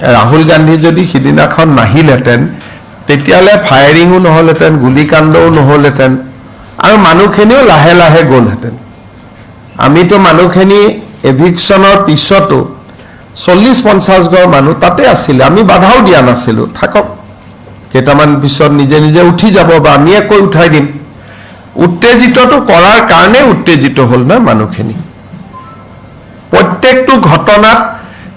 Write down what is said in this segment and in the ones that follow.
ৰাহুল গান্ধী যদি সিদিনাখন নাহিলহেঁতেন তেতিয়াহ'লে ফায়াৰিঙো নহ'লহেঁতেন গুলীকাণ্ডও নহ'লহেঁতেন আৰু মানুহখিনিও লাহে লাহে গ'লহেঁতেন। আমিতো মানুহখিনি এভিকশ্যনৰ পিছতো চল্লিছ পঞ্চাছ ঘৰ মানুহ তাতে আছিলে, আমি বাধাও দিয়া নাছিলোঁ, থাকক। কেইটামান পিছত নিজে নিজে উঠি যাব বা আমিয়ে কৈ উঠাই দিম। উত্তেজিতটো কৰাৰ কাৰণে উত্তেজিত হ'ল ন মানুহখিনি। প্ৰত্যেকটো ঘটনাত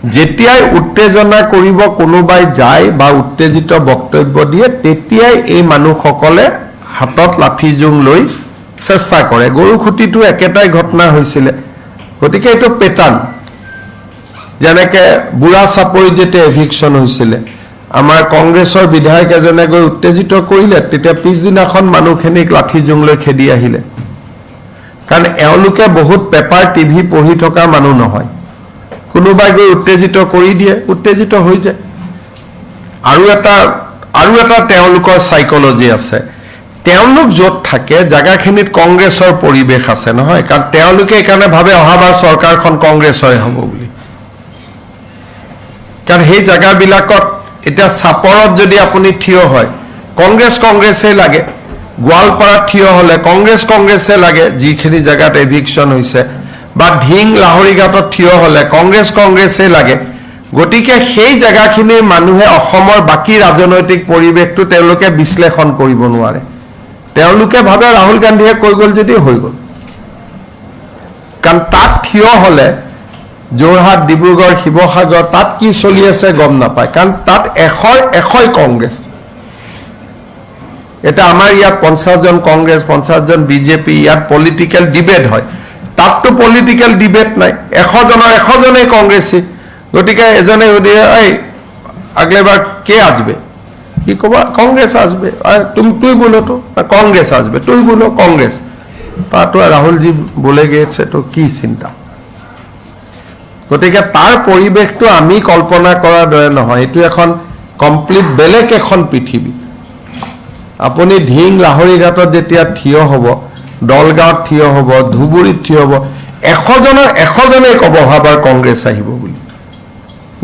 যেতিয়াই উত্তেজনা কৰিব কোনোবাই যায় বা উত্তেজিত বক্তব্য দিয়ে, তেতিয়াই এই মানুহসকলে হাতত লাঠি জোং লৈ চেষ্টা কৰে। গৰু খুটিটো একেটাই ঘটনা হৈছিলে। গতিকে এইটো পেটাৰ্ণ যেনেকে বুঢ়া চাপৰিত যেতিয়া এভিকশ্যন হৈছিলে, আমাৰ কংগ্ৰেছৰ বিধায়ক এজনে গৈ উত্তেজিত কৰিলে, তেতিয়া পিছদিনাখন মানুহখিনিক লাঠি জোং লৈ খেদি আহিলে। কাৰণ এওঁলোকে বহুত পেপাৰ, টিভি পঢ়ি থকা মানুহ নহয়। কোনোবাই গৈ উত্তেজিত কৰি দিয়ে, উত্তেজিত হৈ যায়। আৰু এটা আৰু এটা তেওঁলোকৰ আছে। য'ত থাকে, জেগাখিনিত কংগ্ৰেছৰ পৰিৱেশ আছে, নহয়? কাৰণ তেওঁলোকে এইকাৰণে ভাবে অহাবাৰ চৰকাৰখন কংগ্ৰেছৰে হ'ব বুলি। কাৰণ সেই জেগাবিলাকত এতিয়া চাপৰত যদি আপুনি থিয় হয়, কংগ্ৰেছ কংগ্ৰেছেই লাগে, গোৱালপাৰাত থিয় হ'লে কংগ্ৰেছ কংগ্ৰেছে লাগে, যিখিনি জেগাত এভিকশ্যন হৈছে বা ধিং লাহৰীঘাটত থিয় হ'লে কংগ্ৰেছ কংগ্ৰেছেই লাগে। গতিকে সেই জেগাখিনিৰ মানুহে অসমৰ বাকী ৰাজনৈতিক পৰিৱেশটো তেওঁলোকে বিশ্লেষণ কৰিব নোৱাৰে। তেওঁলোকে ভাবে ৰাহুল গান্ধীয়ে কৈ গ'ল যদি হৈ গ'ল। কাৰণ তাত থিয় হ'লে যোৰহাট, ডিব্ৰুগড়, শিৱসাগৰ, তাত কি চলি আছে গম নাপায়। কাৰণ তাত এশৰ এশই কংগ্ৰেছ। এতিয়া আমাৰ ইয়াত পঞ্চাছজন কংগ্ৰেছ, পঞ্চাছজন বিজেপি, ইয়াত পলিটিকেল ডিবেট হয়। পলিটিকেল ডিবেট নাই। এশজনৰ এশজনেই কংগ্ৰেছী। গতিকে এজনে সুধে এই আগলেবাৰ কে আসবে? কি ক'বা কংগ্রেস আসবে। তুমি তুই বলো তো। "না, কংগ্রেস আসবে। তুই বলো কংগ্রেস তা তো রাহুলজি বলে কি চিন্তা? গতিকে তাৰ পৰিৱেশটো আমি কল্পনা কৰাৰ দৰে নহয়। এইটো এখন কমপ্লিট বেলেগ এখন পৃথিৱী। আপুনি ধিং লাহৰীঘাটত যেতিয়া থিয় হ'ব দলগাঁৱত থিয় হ'ব ধুবুৰীত থিয় হ'ব এশজনৰ এশজনেই ক'ব অহাবাৰ কংগ্ৰেছ আহিব বুলি।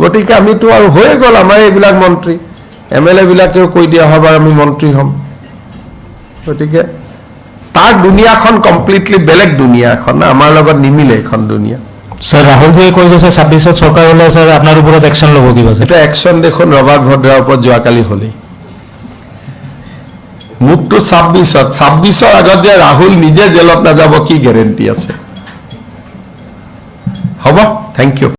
গতিকে আমিতো আৰু হৈয়ে গ'ল আমাৰ এইবিলাক মন্ত্ৰী। এম এল এবিলাকেও কৈ দিয়ে অহাবাৰ আমি মন্ত্ৰী হ'ম। গতিকে তাৰ দুনিয়াখন কমপ্লিটলি বেলেগ দুনিয়া এখন আমাৰ লগত নিমিলে এইখন দুনিয়া। স্যার রাহুলজিয়ে কৈ গৈছে ছাব্বিছত চৰকাৰ হ'লে স্যাৰ আপোনাৰ ওপৰত একশ্যন ল'ব কিবা এটা একশ্যন দেখোন ৰবাৰ্ট ভদ্ৰাৰ ওপৰত যোৱাকালি হ'লেই। মোকতো ছাব্বিছত ছাব্বিছৰ আগত যে ৰাহুল নিজে জেলত নাযাব কি গেৰেণ্টি আছে? হ'ব থেংক ইউ